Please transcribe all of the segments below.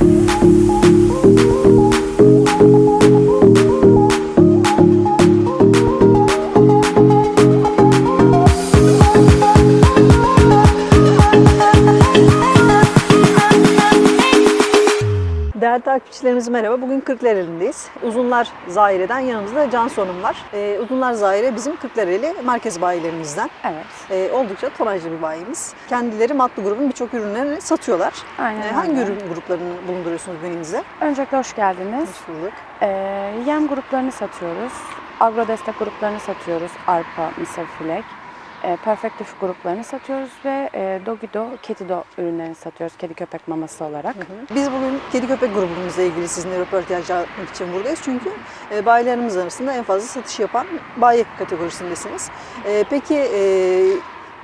thank you. Değerli takipçilerimiz merhaba. Bugün Kırklareli'ndeyiz. Uzunlar Zahire'den yanımızda Can Sonum var. Ee, Uzunlar Zahire bizim Kırklareli merkez bayilerimizden. Evet. Ee, oldukça tonajlı bir bayimiz. Kendileri Matlı grubun birçok ürünlerini satıyorlar. Aynen Ee, hangi öyle. ürün gruplarını bulunduruyorsunuz bünyenizde? Öncelikle hoş geldiniz. Hoş bulduk. Ee, yem gruplarını satıyoruz. Agro destek gruplarını satıyoruz. Arpa, mısır, Leaf gruplarını satıyoruz ve e, Dogido, Ketido ürünlerini satıyoruz kedi köpek maması olarak. Biz bugün kedi köpek grubumuzla ilgili sizinle röportaj yapmak için buradayız. Çünkü e, bayilerimiz arasında en fazla satış yapan bayi kategorisindesiniz. E, peki e,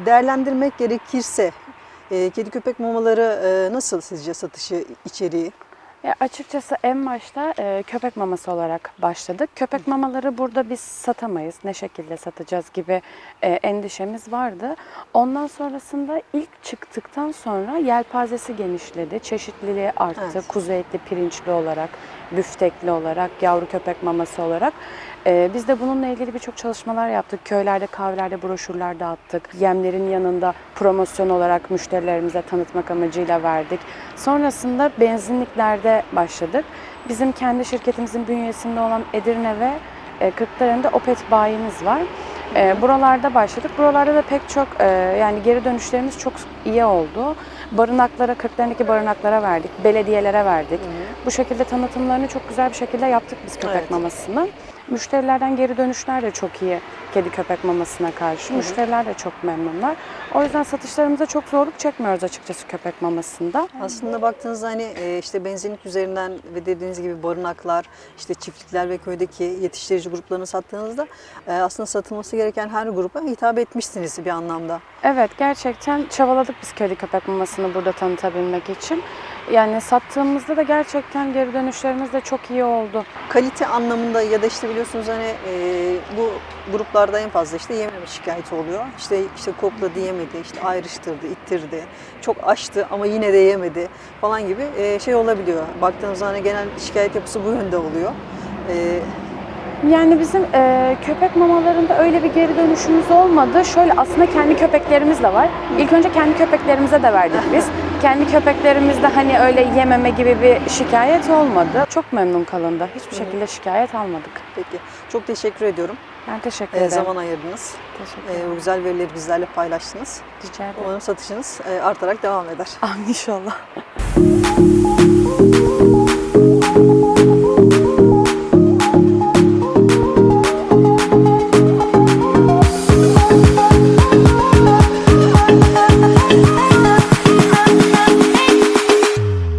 değerlendirmek gerekirse e, kedi köpek mamaları e, nasıl sizce satışı içeriği? Ya açıkçası en başta e, köpek maması olarak başladık. Köpek mamaları burada biz satamayız. Ne şekilde satacağız gibi e, endişemiz vardı. Ondan sonrasında ilk çıktıktan sonra yelpazesi genişledi. Çeşitliliği arttı. Evet. Kuzu etli, pirinçli olarak, büftekli olarak, yavru köpek maması olarak. E, biz de bununla ilgili birçok çalışmalar yaptık. Köylerde, kahvelerde broşürler dağıttık. Yemlerin yanında promosyon olarak müşterilerimize tanıtmak amacıyla verdik. Sonrasında benzinliklerde başladık. Bizim kendi şirketimizin bünyesinde olan Edirne ve e, Kırklareli'nde Opet bayimiz var. E, buralarda başladık. Buralarda da pek çok e, yani geri dönüşlerimiz çok iyi oldu. Barınaklara, Kırklareli'ndeki barınaklara verdik, belediyelere verdik. Bu şekilde tanıtımlarını çok güzel bir şekilde yaptık biz köpek Evet. mamasını. Müşterilerden geri dönüşler de çok iyi kedi köpek mamasına karşı. Müşteriler de çok memnunlar. O yüzden satışlarımıza çok zorluk çekmiyoruz açıkçası köpek mamasında. Aslında baktığınızda hani e, işte benzinlik üzerinden ve dediğiniz gibi barınaklar, işte çiftlikler ve köydeki yetiştirici gruplarını sattığınızda e, aslında satılması gereken her gruba hitap etmişsiniz bir anlamda. Evet gerçekten çabaladık biz kedi köpek mamasını burada tanıtabilmek için. Yani sattığımızda da gerçekten geri dönüşlerimiz de çok iyi oldu. Kalite anlamında ya da işte biliyorsunuz hani e, bu gruplarda en fazla işte yememe şikayeti oluyor. İşte işte kokladı yemedi, işte ayrıştırdı, ittirdi, çok açtı ama yine de yemedi falan gibi e, şey olabiliyor. Baktığınızda hani genel şikayet yapısı bu yönde oluyor. E, Yani bizim e, köpek mamalarında öyle bir geri dönüşümüz olmadı. Şöyle aslında kendi köpeklerimiz de var. İlk önce kendi köpeklerimize de verdik biz. kendi köpeklerimizde hani öyle yememe gibi bir şikayet olmadı. Çok memnun kalındı. Hiçbir şekilde şikayet almadık. peki çok teşekkür ediyorum. Ben teşekkür E, ederim. zaman ayırdınız. Teşekkür E, ederim. bu güzel verileri bizlerle paylaştınız. Rica ederim. Umarım satışınız e, artarak devam eder. Amin inşallah.